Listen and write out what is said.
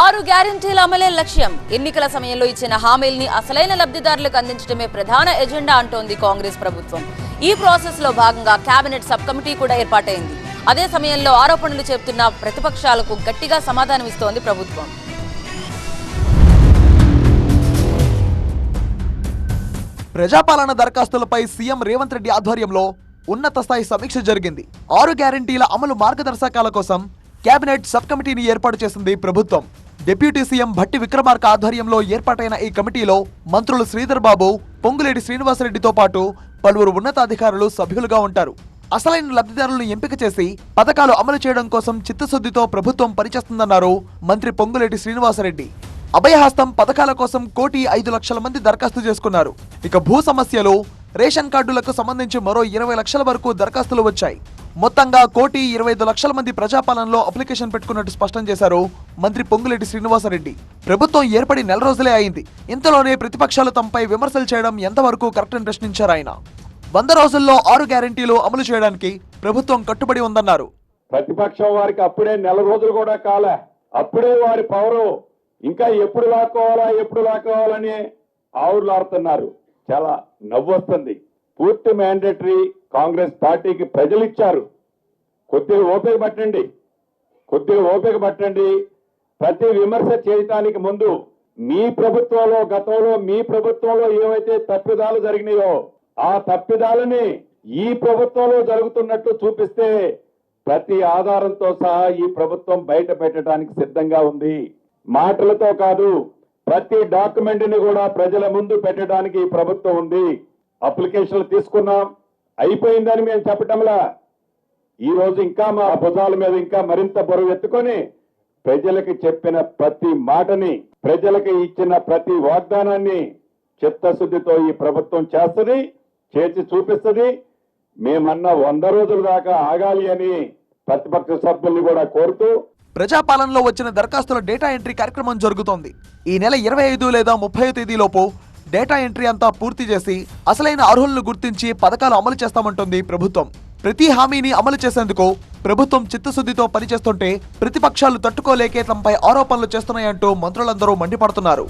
ఆరు గ్యారంటీల అమలే లక్ష్యం. ఎన్నికల సమయంలో ఇచ్చిన హామీల్ని అసలైన లబ్ధిదారులకు అందించడమే ప్రధాన ఎజెండా అంటోంది కాంగ్రెస్ ప్రభుత్వం. ఈ ప్రాసెస్లో భాగంగా కేబినెట్ సబ్ కమిటీ కూడా ఏర్పాటైంది. అదే సమయంలో ఆరోపణలు చెబుతున్న ప్రతిపక్షాలకు గట్టిగా సమాధానమిస్తోంది ప్రభుత్వం. ప్రజాపాలన దరఖాస్తులపై సీఎం రేవంత్ రెడ్డి ఆధ్వర్యంలో ఉన్నత స్థాయి సమీక్ష జరిగింది. ఆరు గ్యారంటీల అమలు మార్గదర్శకాల కోసం కేబినెట్ సబ్ కమిటీని ఏర్పాటు చేసింది ప్రభుత్వం. డిప్యూటీ సీఎం భట్టి విక్రమార్క ఆధ్వర్యంలో ఏర్పాటైన ఈ కమిటీలో మంత్రులు శ్రీధర్ బాబు పొంగులేటి శ్రీనివాసరెడ్డితో పాటు పలువురు ఉన్నతాధికారులు సభ్యులుగా ఉంటారు. అసలైన లబ్ధిదారులను ఎంపిక చేసి పథకాలు అమలు చేయడం కోసం చిత్తశుద్ధితో ప్రభుత్వం పనిచేస్తుందన్నారు మంత్రి పొంగులేటి శ్రీనివాసరెడ్డి. అభయహస్తం పథకాల కోసం కోటి ఐదు లక్షల మంది దరఖాస్తు చేసుకున్నారు. ఇక భూ సమస్యలు రేషన్ కార్డులకు సంబంధించి మరో ఇరవై లక్షల వరకు దరఖాస్తులు వచ్చాయి. మొత్తంగా కోటి ఇరవై ఐదు లక్షల మంది ప్రజాపాలనలో అప్లికేషన్ పెట్టుకున్నట్టు స్పష్టం చేశారు మంత్రి పొంగులేటి శ్రీనివాసరెడ్డి. ప్రభుత్వం ఏర్పడి నెల రోజులే అయింది. ఇంతలోనే ప్రతిపక్షాలు తమపై విమర్శలు చేయడం ఎంతవరకు కరెక్ట్ అని ప్రశ్నించారు ఆయన. వంద రోజుల్లో ఆరు గ్యారంటీలు అమలు చేయడానికి ప్రభుత్వం కట్టుబడి ఉందన్నారు. ప్రతిపక్షం వారికి అప్పుడే నెల రోజులు కూడా కాలే. అప్పుడే వారి పవరు ఇంకా ఎప్పుడు లాక్కోవాలా ఎప్పుడు లాక్కోవాలని ఆవులాడుతున్నారు చాలా నవ్వొస్తుంది. పూర్తి మ్యాండేటరీ కాంగ్రెస్ పార్టీకి ప్రజలు ఇచ్చారు కొద్దిగా ఓపిక పట్టండి. కొద్దిగా ఓపిక పట్టండి. ప్రతి విమర్శ చేయటానికి ముందు మీ ప్రభుత్వంలో గతంలో మీ ప్రభుత్వంలో ఏవైతే తప్పిదాలు జరిగినాయో ఆ తప్పిదాలని ఈ ప్రభుత్వంలో జరుగుతున్నట్టు చూపిస్తే ప్రతి ఆధారంతో సహా ఈ ప్రభుత్వం బయట పెట్టడానికి సిద్ధంగా ఉంది. మాటలతో కాదు ప్రతి డాక్యుమెంట్ని కూడా ప్రజల ముందు పెట్టడానికి ఈ ప్రభుత్వం ఉంది. అప్లికేషన్లు తీసుకున్నాం. అయిపోయిందని మేము చెప్పటంలా. ఈరోజు ఇంకా మా భుజాల మీద ఇంకా మరింత బరువు ఎత్తుకొని ప్రజలకు చెప్పిన ప్రతి మాటని ప్రజలకు ఇచ్చిన ప్రతి వాగ్దానాన్ని చిత్తశుద్ధితో ఈ ప్రభుత్వం చేస్తుంది చేసి చూపిస్తుంది. మేమన్న వంద రోజుల దాకా ఆగాలి అని ప్రతిపక్ష సభ్యుల్ని కూడా కోరుతూ ప్రజాపాలనలో వచ్చిన దరఖాస్తుల డేటా ఎంట్రీ కార్యక్రమం జరుగుతోంది. ఈ నెల ఇరవై ఐదు లేదా ముప్పై తేదీలోపు డేటా ఎంట్రీ అంతా పూర్తి చేసి అసలైన అర్హులను గుర్తించి పథకాలు అమలు చేస్తామంటోంది ప్రభుత్వం. ప్రతి హామీని అమలు చేసేందుకు ప్రభుత్వం చిత్తశుద్ధితో పనిచేస్తుంటే ప్రతిపక్షాలు తట్టుకోలేకే తమపై ఆరోపణలు చేస్తున్నాయంటూ మంత్రులందరూ మండిపడుతున్నారు.